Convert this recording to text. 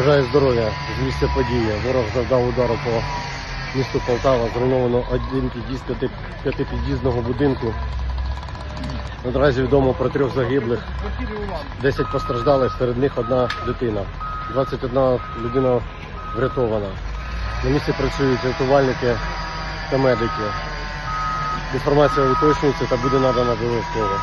Бажаю здоров'я з місця події. Ворог завдав удару по місту Полтава, зруйновано один під'їзд п'ятипід'їзного будинку. Наразі відомо про трьох загиблих, 10 постраждалих, серед них одна дитина. 21 людина врятована. На місці працюють рятувальники та медики. Інформація уточнюється та буде надана обов'язково.